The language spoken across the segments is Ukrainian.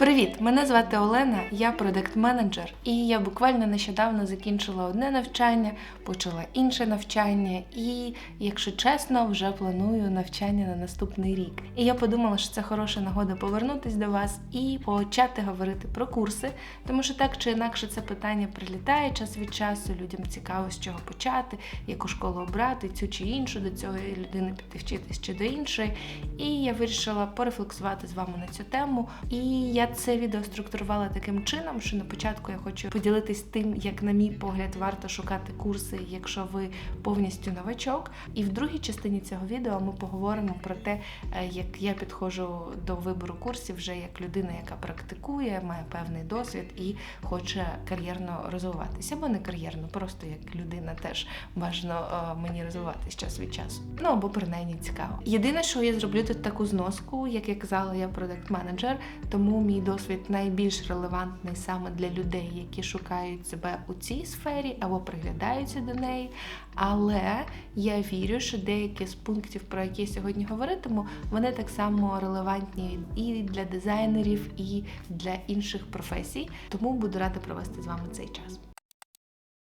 Привіт! Мене звати Олена, я продакт-менеджер, і я буквально нещодавно закінчила одне навчання, почала інше навчання, і, якщо чесно, вже планую навчання на наступний рік. І я подумала, що це хороша нагода повернутись до вас і почати говорити про курси, тому що так чи інакше це питання прилітає час від часу. Людям цікаво, з чого почати, яку школу обрати, цю чи іншу, до цієї людини піти вчитись чи до іншої. І я вирішила порефлексувати з вами на цю тему. І я це відео структурувала таким чином, що на початку я хочу поділитись тим, як, на мій погляд, варто шукати курси, якщо ви повністю новачок. І в другій частині цього відео ми поговоримо про те, е, як я підходжу до вибору курсів вже як людина, яка практикує, має певний досвід і хоче кар'єрно розвиватися, або не кар'єрно, просто як людина теж бажано е, мені розвиватись час від часу. Ну або принаймні цікаво. Єдине, що я зроблю тут таку зноску, як я казала, я продакт-менеджер, тому мій досвід найбільш релевантний саме для людей, які шукають себе у цій сфері або приглядаються до неї. Але я вірю, що деякі з пунктів, про які я сьогодні говоритиму, вони так само релевантні і для дизайнерів, і для інших професій. Тому буду рада провести з вами цей час.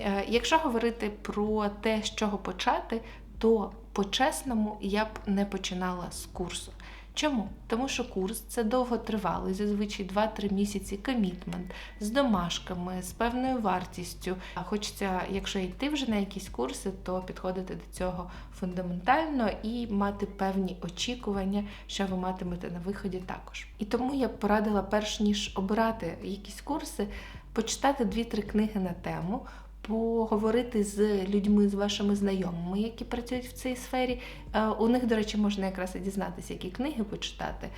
Е, Якщо говорити про те, з чого почати, то по-чесному я б не починала з курсу. Чому? Тому що курс це довготривалий, зазвичай 2-3 місяці комітмент з домашками, з певною вартістю. А Хочеться, якщо йти вже на якісь курси, то підходити до цього фундаментально і мати певні очікування, що ви матимете на виході також. І тому я б порадила, перш ніж обирати якісь курси, почитати 2-3 книги на тему. Поговорити з людьми, з вашими знайомими, які працюють в цій сфері. Е, У них, до речі, можна якраз і дізнатися, які книги почитати.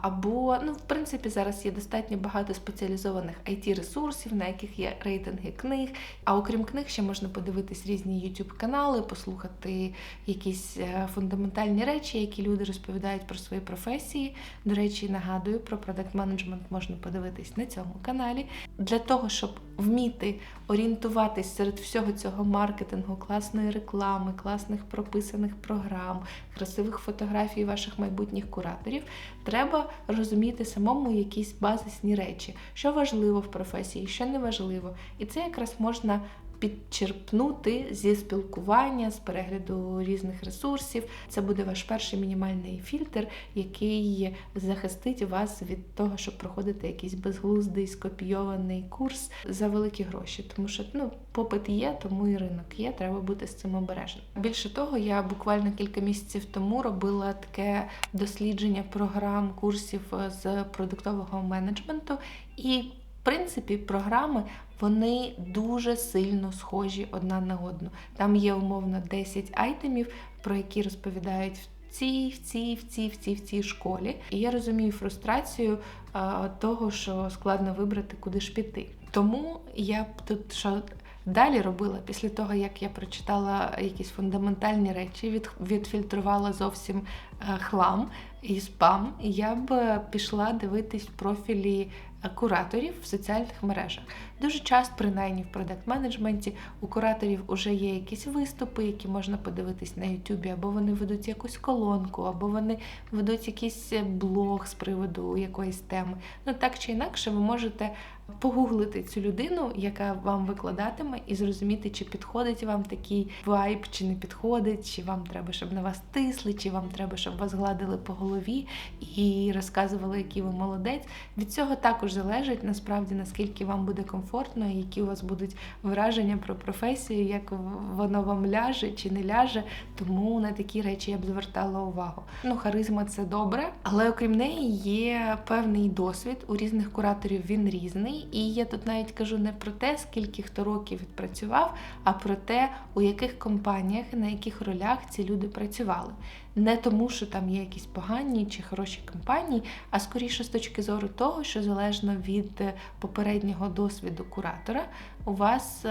Або, ну, в принципі, зараз є достатньо багато спеціалізованих it ресурсів на яких є рейтинги книг. А окрім книг, ще можна подивитись різні youtube канали послухати якісь е, фундаментальні речі, які люди розповідають про свої професії. До речі, нагадую, про продакт менеджмент можна подивитись на цьому каналі. Для того, щоб вміти орієнтуватись серед всього цього маркетингу, класної реклами, класних прописаних програм, красивих фотографій ваших майбутніх кураторів, треба розуміти самому якісь базисні речі, що важливо в професії, що не важливо. І це якраз можна підчерпнути зі спілкування, з перегляду різних ресурсів. Це буде ваш перший мінімальний фільтр, який захистить вас від того, щоб проходити якийсь безглуздий скопійований курс за великі гроші. Тому що ну, попит є, тому і ринок є. Треба бути з цим обережним. Більше того, я буквально кілька місяців тому робила таке дослідження програм курсів з продуктового менеджменту і. В принципі, програми вони дуже сильно схожі одна на одну. Там є умовно 10 айтемів, про які розповідають в цій, в цій, в цій, в цій, в цій школі. І я розумію фрустрацію а, того, що складно вибрати, куди ж піти. Тому я б тут що далі робила після того, як я прочитала якісь фундаментальні речі, від, відфільтрувала зовсім а, хлам і спам, я б пішла дивитись профілі кураторів в соціальних мережах. Дуже часто, принаймні в продакт-менеджменті, у кураторів вже є якісь виступи, які можна подивитись на Ютубі, або вони ведуть якусь колонку, або вони ведуть якийсь блог з приводу якоїсь теми. Ну так чи інакше, ви можете погуглити цю людину, яка вам викладатиме, і зрозуміти, чи підходить вам такий вайб, чи не підходить, чи вам треба, щоб на вас тисли, чи вам треба, щоб вас гладили по голові і розказували, який ви молодець. Від цього також залежить насправді наскільки вам буде комфортно, і які у вас будуть враження про професію, як воно вам ляже чи не ляже. Тому на такі речі я б звертала увагу. Ну, харизма це добре, але окрім неї є певний досвід у різних кураторів. Він різний. І я тут навіть кажу не про те, скільки хто років відпрацював, а про те, у яких компаніях на яких ролях ці люди працювали. Не тому, що там є якісь погані чи хороші компанії, а скоріше з точки зору того, що залежно від попереднього досвіду куратора, у вас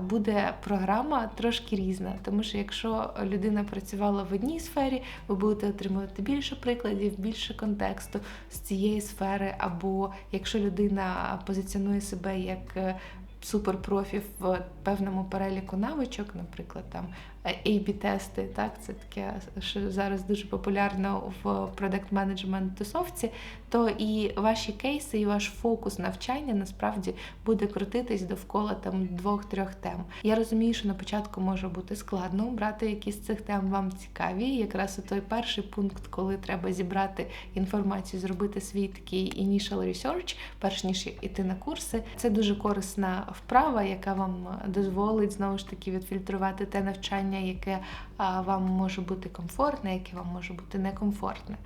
буде програма трошки різна. Тому що якщо людина працювала в одній сфері, ви будете отримувати більше прикладів, більше контексту з цієї сфери, або якщо людина позиціонує себе як суперпрофі в певному переліку навичок, наприклад, там A-B-тести, так, це таке, що зараз дуже популярно в продакт менеджмент тусовці, то і ваші кейси, і ваш фокус навчання насправді буде крутитись довкола там двох-трьох тем. Я розумію, що на початку може бути складно обрати які з цих тем вам цікаві. Якраз у той перший пункт, коли треба зібрати інформацію, зробити свій такий initial research, перш ніж іти на курси, це дуже корисна вправа, яка вам дозволить знову ж таки відфільтрувати те навчання, яке вам може бути комфортне, яке вам може бути некомфортне.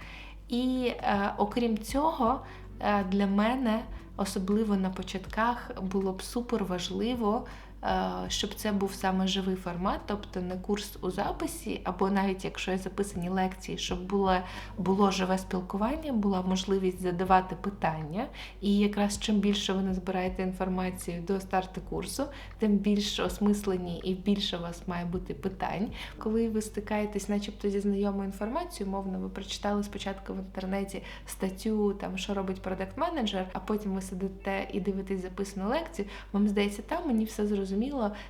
І е, окрім цього, е, для мене, особливо на початках, було б супер важливо. Е, Щоб це був саме живий формат, тобто не курс у записі, або навіть якщо є записані лекції, щоб було, було живе спілкування, була можливість задавати питання. І якраз чим більше ви назбираєте інформацію до старту курсу, тим більш осмислені і більше у вас має бути питань. Коли ви стикаєтесь, начебто зі знайомою інформацією, мовно, ви прочитали спочатку в інтернеті статтю, там що робить продакт менеджер, а потім ви сидите і дивитесь записану лекцію. Вам здається, там мені все зрозуміло,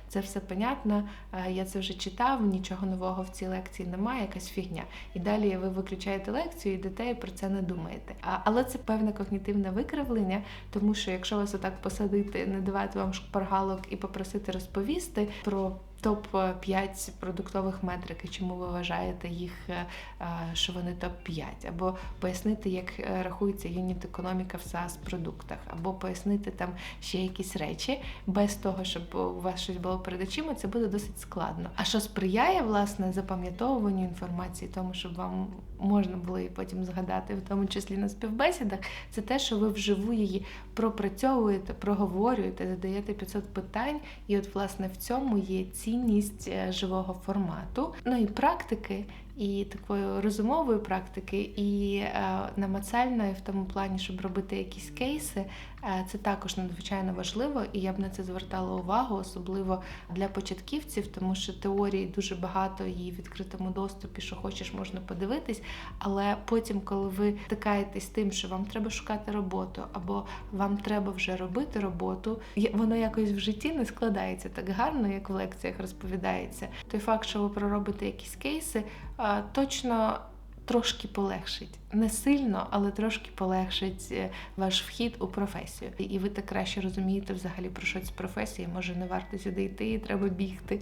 це все понятно. е, Я це вже читав, нічого нового в цій лекції немає, якась фігня. І далі ви виключаєте лекцію, йдете і про це не думаєте. Але це певне когнітивне викривлення, тому що якщо вас отак посадити, не давати вам шпаргалок і попросити розповісти про. Топ 5 продуктових метрик, і чому ви вважаєте їх, е, е, що вони топ 5 або пояснити, як е, рахується юніт економіка в SaaS продуктах, або пояснити там ще якісь речі без того, щоб у вас щось було перед очима, це буде досить складно. А що сприяє власне запам'ятовуванню інформації, тому щоб вам можна було її потім згадати, в тому числі на співбесідах, це те, що ви вживу її пропрацьовуєте, проговорюєте, задаєте 500 питань, і от власне в цьому є цінність е, живого формату, ну і практики. І такої розумової практики, і е, намацальної в тому плані, щоб робити якісь кейси, е, це також надзвичайно важливо, і я б на це звертала увагу, особливо для початківців, тому що теорії дуже багато і в відкритому доступі, що хочеш, можна подивитись. Але потім, коли ви стикаєтесь з тим, що вам треба шукати роботу, або вам треба вже робити роботу, воно якось в житті не складається так гарно, як в лекціях розповідається. Той факт, що ви проробите якісь кейси, а, точно трошки полегшить. Не сильно, але трошки полегшить е, ваш вхід у професію. І- ви так краще розумієте взагалі про що ця професія. Може, не варто сюди йти, і треба бігти.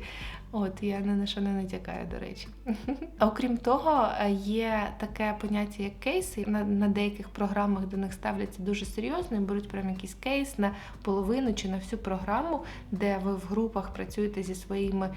От я ні на що не натякаю, до речі. Окрім того, е, є таке поняття, як кейси. На, на деяких програмах до них ставляться дуже серйозно і беруть прям якийсь кейс на половину чи на всю програму, де ви в групах працюєте зі своїми е,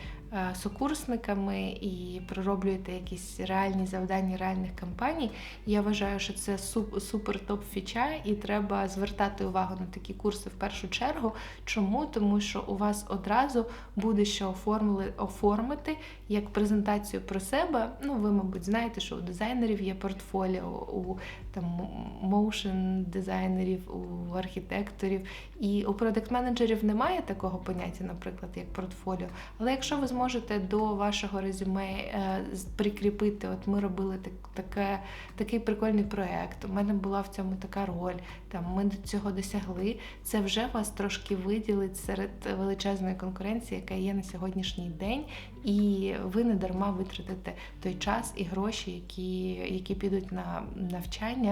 сокурсниками і пророблюєте якісь реальні завдання реальних кампаній. Я вважаю, що це супер топ фіча, і треба звертати увагу на такі курси в першу чергу. Чому? Тому що у вас одразу буде що оформили, оформити як презентацію про себе. Ну, ви, мабуть, знаєте, що у дизайнерів є портфоліо, у там моушен дизайнерів, у архітекторів. І у продакт-менеджерів немає такого поняття, наприклад, як портфоліо. Але якщо ви зможете до вашого резюме е, прикріпити, от ми робили так, таке, такий прикольний проект, у мене була в цьому така роль, там ми до цього досягли. Це вже вас трошки виділить серед величезної конкуренції, яка є на сьогоднішній день, і ви не дарма витратите той час і гроші, які, які підуть на навчання,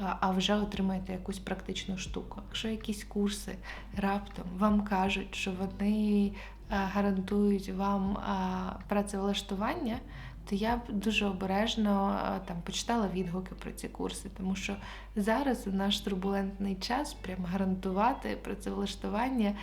а- а вже отримаєте якусь практичну штуку. Якщо якісь курси раптом вам кажуть, що вони гарантують вам працевлаштування, то я б дуже обережно там почитала відгуки про ці курси, тому що зараз у наш турбулентний час прям гарантувати працевлаштування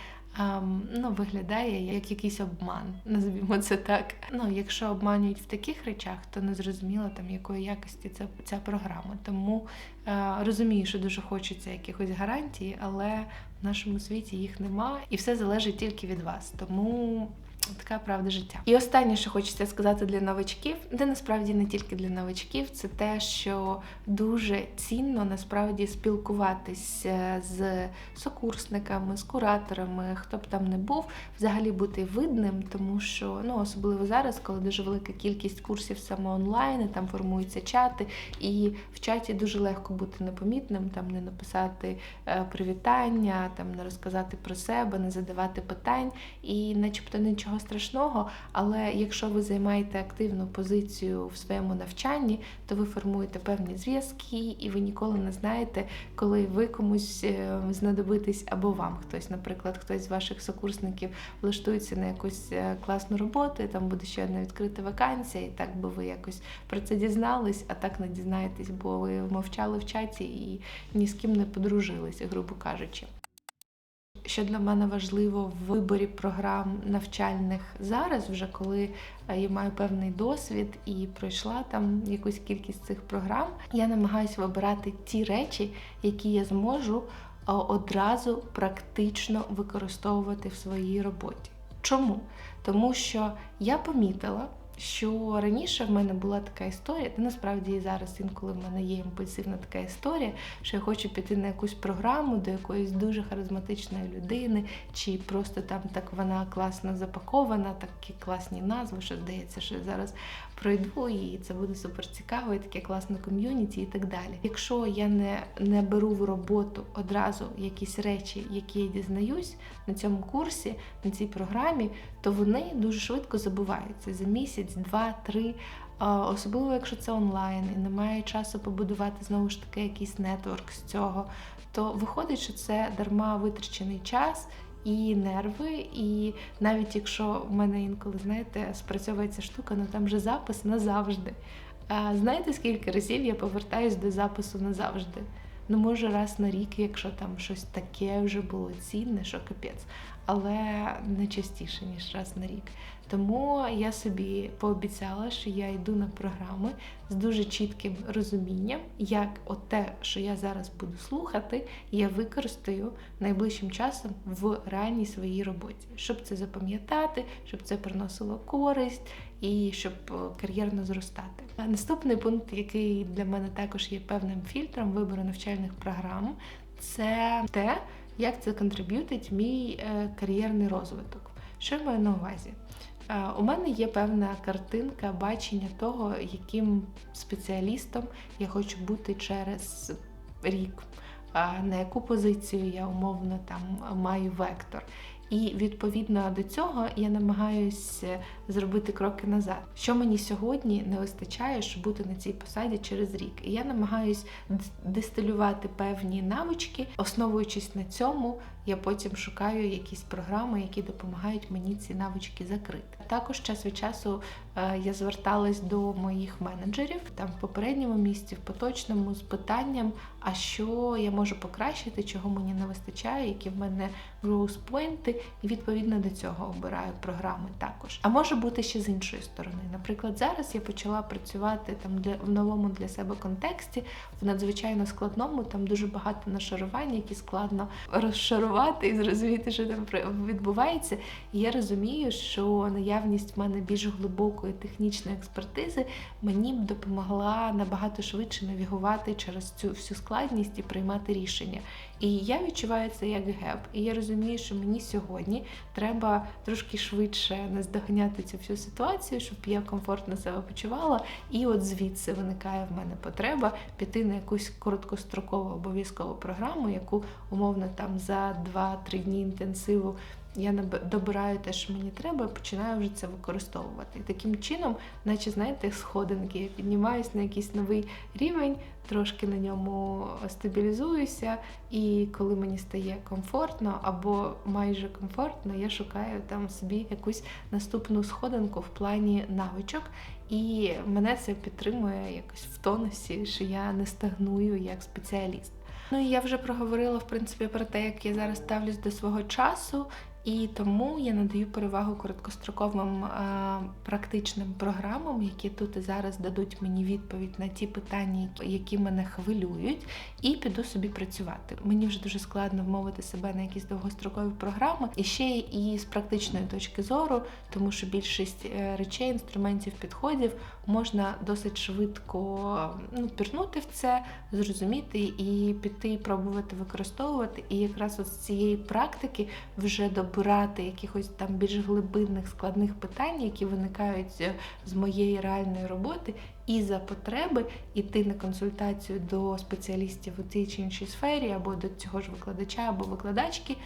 ну, виглядає як якийсь обман, назвімо це так. Ну, якщо обманюють в таких речах, то не зрозуміло там якої якості ця, ця програма. Тому е, розумію, що дуже хочеться якихось гарантій, але в нашому світі їх нема, і все залежить тільки від вас. Тому така правда життя. І останнє, що хочеться сказати для новачків, де насправді не тільки для новачків, це те, що дуже цінно насправді спілкуватись е, з сокурсниками, з кураторами, хто б там не був, взагалі бути видним, тому що ну особливо зараз, коли дуже велика кількість курсів саме онлайн, там формуються чати, і в чаті дуже легко бути непомітним, там не написати е, привітання, там не розказати про себе, не задавати питань, і начебто нічого страшного. Але якщо ви займаєте активну позицію в своєму навчанні, то ви формуєте певні зв'язки, і ви ніколи не знаєте, коли ви комусь е, знадобитесь або вам хтось, наприклад, хтось з ваших сокурсників влаштується на якусь е, класну роботу, і там буде ще одна відкрита вакансія, і так би ви якось про це дізнались, а так не дізнаєтесь, бо ви мовчали в чаті і ні з ким не подружилися, грубо кажучи. Що для мене важливо в виборі програм навчальних зараз, вже коли е, я маю певний досвід і пройшла там якусь кількість цих програм, я намагаюся вибирати ті речі, які я зможу е, одразу практично використовувати в своїй роботі. Чому? Тому що я помітила, що раніше в мене була така історія, та насправді і зараз інколи в мене є імпульсивна така історія, що я хочу піти на якусь програму до якоїсь дуже харизматичної людини, чи просто там так вона класно запакована, такі класні назви, що здається, що зараз пройду, і це буде супер цікаво, і таке класне ком'юніті і так далі. Якщо я не, не беру в роботу одразу якісь речі, які я дізнаюсь на цьому курсі, на цій програмі, то вони дуже швидко забуваються за місяць, два, три. Особливо, якщо це онлайн і немає часу побудувати знову ж таки якийсь нетворк з цього, то виходить, що це дарма витрачений час і нерви. І навіть якщо в мене інколи, знаєте, спрацьовується штука, ну там же запис назавжди. А знаєте, скільки разів я повертаюсь до запису назавжди? Ну, може, раз на рік, якщо там щось таке вже було цінне, що капець, але не частіше, ніж раз на рік. Тому я собі пообіцяла, що я йду на програми з дуже чітким розумінням, як от те, що я зараз буду слухати, я використаю найближчим часом в реальній своїй роботі, щоб це запам'ятати, щоб це приносило користь і щоб е, кар'єрно зростати. Наступний пункт, який для мене також є певним фільтром вибору навчальних програм, це те, як це контриб'ютить мій е, кар'єрний розвиток. Що я маю на увазі? Е, У мене є певна картинка бачення того, яким спеціалістом я хочу бути через рік, на яку позицію я умовно там маю вектор. І відповідно до цього я намагаюся зробити кроки назад. Що мені сьогодні не вистачає, щоб бути на цій посаді через рік. І я намагаюсь дистилювати певні навички, основуючись на цьому, я потім шукаю якісь програми, які допомагають мені ці навички закрити. Також час від часу е, я зверталась до моїх менеджерів там в попередньому місці, в поточному з питанням, а що я можу покращити, чого мені не вистачає, які в мене growth поінти, і відповідно до цього обираю програми також. А може бути ще з іншої сторони. Наприклад, зараз я почала працювати там для в новому для себе контексті, в надзвичайно складному, там дуже багато нашарувань, які складно розшарувати і зрозуміти, що там відбувається. І я розумію, що наявність в мене більш глибокої технічної експертизи мені б допомогла набагато швидше навігувати через цю всю складність і приймати рішення. І я відчуваю це як геп. І я розумію, що мені сьогодні треба трошки швидше наздоганяти цю всю ситуацію, щоб я комфортно себе почувала. І от звідси виникає в мене потреба піти на якусь короткострокову обов'язкову програму, яку умовно там за 2-3 дні інтенсиву. Я добираю те, що мені треба, і починаю вже це використовувати. І таким чином, наче знаєте, сходинки, я піднімаюся на якийсь новий рівень, трошки на ньому стабілізуюся, і коли мені стає комфортно або майже комфортно, я шукаю там собі якусь наступну сходинку в плані навичок. І мене це підтримує якось в тонусі, що я не стагную як спеціаліст. Ну і я вже проговорила в принципі про те, як я зараз ставлюсь до свого часу. І тому я надаю перевагу короткостроковим е, практичним програмам, які тут і зараз дадуть мені відповідь на ті питання, які мене хвилюють, і піду собі працювати. Мені вже дуже складно вмовити себе на якісь довгострокові програми, і ще і з практичної точки зору, тому що більшість е, речей, інструментів, підходів можна досить швидко ну, пірнути в це, зрозуміти і піти пробувати використовувати. І якраз з цієї практики вже добирати якихось там більш глибинних складних питань, які виникають з- з моєї реальної роботи, і за потреби йти на консультацію до спеціалістів у цій чи іншій сфері, або до цього ж викладача або викладачки,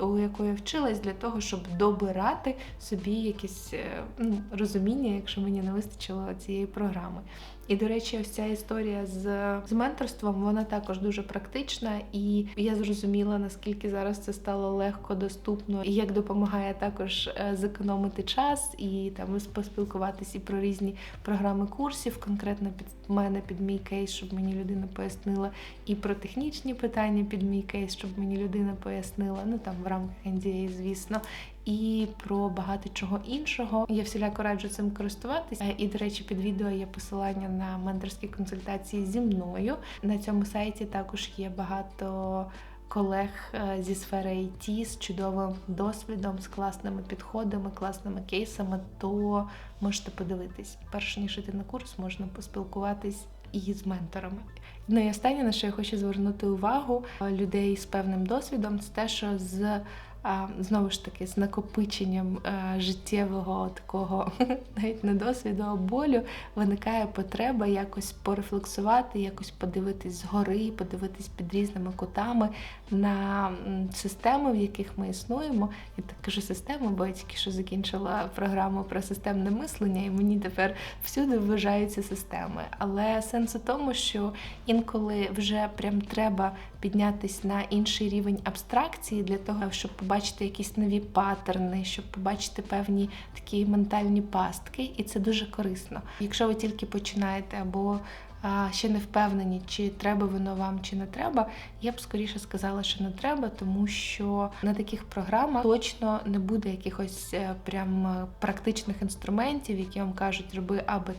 у якої я вчилась, для того, щоб добирати собі якесь е, ну, розуміння, якщо мені не вистачило цієї програми. І, до речі, ось ця історія з, з менторством, вона також дуже практична, і я зрозуміла, наскільки зараз це стало легко доступно, і як допомагає також е, зекономити час і там поспілкуватись і про різні програми курсів, конкретно під мене, під мій кейс, щоб мені людина пояснила, і про технічні питання під мій кейс, щоб мені людина пояснила. Ну там в рамках NDA, звісно. І про багато чого іншого. Я всіляко раджу цим користуватися. Е, І, до речі, під відео є посилання на менторські консультації зі мною. На цьому сайті також є багато колег е, зі сфери IT з чудовим досвідом, з класними підходами, класними кейсами. То можете подивитись. Перш ніж іти на курс, можна поспілкуватись і з менторами. Ну і останнє, на що я хочу звернути увагу е, людей з певним досвідом, це те, що з знову ж таки з накопиченням е, життєвого такого навіть не досвіду, а болю виникає потреба якось порефлексувати, якось подивитись згори, подивитись під різними кутами на системи, в яких ми існуємо. Я так кажу системи, бо я тільки що закінчила програму про системне мислення, і мені тепер всюди вважаються системи. Але сенс у тому, що інколи вже прям треба піднятись на інший рівень абстракції для того, щоб побачити якісь нові паттерни, щоб побачити певні такі ментальні пастки, і це дуже корисно. Якщо ви тільки починаєте або ще не впевнені, чи треба воно вам, чи не треба, я б скоріше сказала, що не треба, тому що на таких програмах точно не буде якихось е, прям е, практичних інструментів, які вам кажуть, роби А, Б,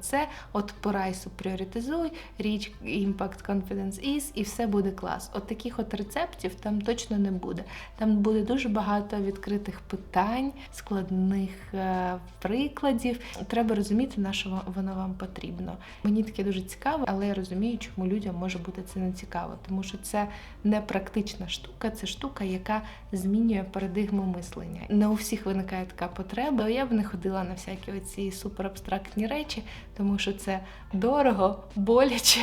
от по райсу пріоритизуй, річ Impact Confidence is, і все буде клас. От таких от рецептів там точно не буде. Там буде дуже багато відкритих питань, складних е, прикладів. Треба розуміти, на що воно вам потрібно. Мені таке дуже цікаво, але я розумію, чому людям може бути це не цікаво, тому що це не практична штука, це штука, яка змінює парадигму мислення. Не у всіх виникає така потреба. Я б не ходила на всякі оці суперабстрактні речі, тому що це дорого, боляче.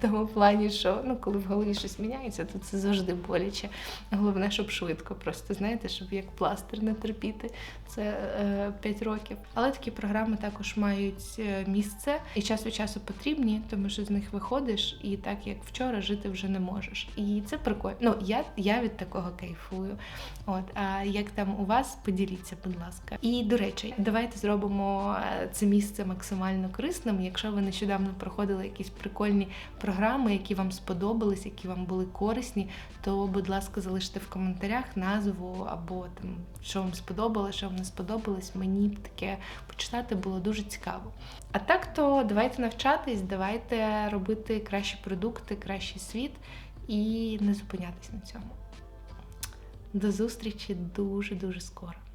Тому плані, що ну, коли в голові щось міняється, то це завжди боляче. Головне, щоб швидко, просто знаєте, щоб як пластир не терпіти. Це е, 5 років. Але такі програми також мають е, місце і час від часу потрібні, тому що з них виходиш, і так як вчора жити вже не можеш. І це прикольно. Ну я, я від такого кайфую. От а як там у вас, поділіться, будь ласка. І до речі, давайте зробимо е, це місце максимально корисним. Якщо ви нещодавно проходили якісь прикольні програми, які вам сподобались, які вам були корисні, то, будь ласка, залиште в коментарях назву або там що вам сподобалося, що вам не сподобалось. Мені б таке почитати було дуже цікаво. А так то давайте навчатись, давайте робити кращі продукти, кращий світ і не зупинятись на цьому. До зустрічі дуже дуже скоро.